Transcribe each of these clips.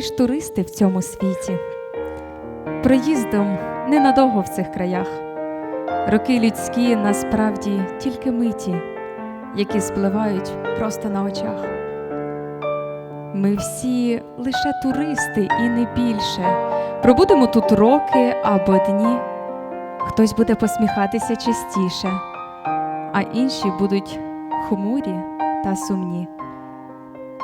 ж туристи в цьому світі. Проїздом ненадовго в цих краях. Роки людські насправді тільки миті, які спливають просто на очах. Ми всі лише туристи і не більше. Пробудемо тут роки або дні. Хтось буде посміхатися частіше, а інші будуть хмурі та сумні.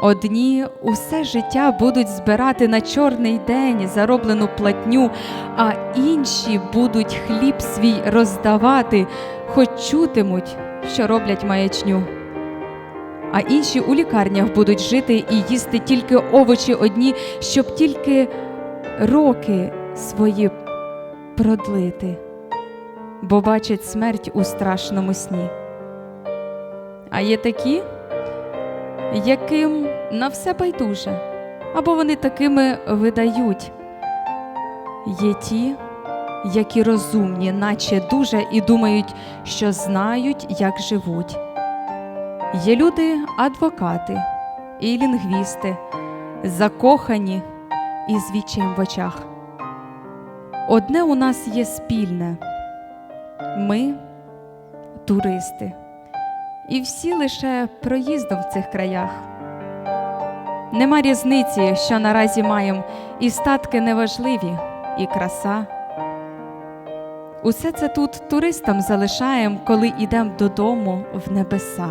Одні усе життя будуть збирати на чорний день зароблену платню, а інші будуть хліб свій роздавати, хоч чутимуть, що роблять маячню. А інші у лікарнях будуть жити і їсти тільки овочі одні, щоб тільки роки свої продлити, бо бачать смерть у страшному сні. А є такі, яким на все байдуже, або вони такими видають. Є ті, які розумні, наче дуже, і думають, що знають, як живуть. Є люди адвокати і лінгвісти, закохані і з вічем в очах. Одне у нас є спільне ми туристи і всі лише проїздом в цих краях. Нема різниці, що наразі маєм, і статки неважливі, і краса. Усе це тут туристам залишаєм, коли йдем додому в небеса.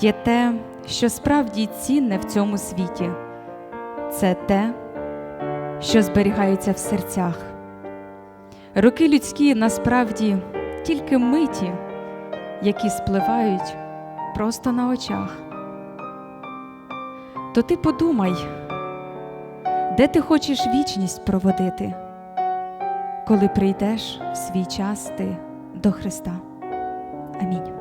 Є те, що справді цінне в цьому світі, це те, що зберігається в серцях. Роки людські насправді тільки миті які спливають просто на очах. То ти подумай, де ти хочеш вічність проводити, коли прийдеш в свій час ти до Христа. Амінь.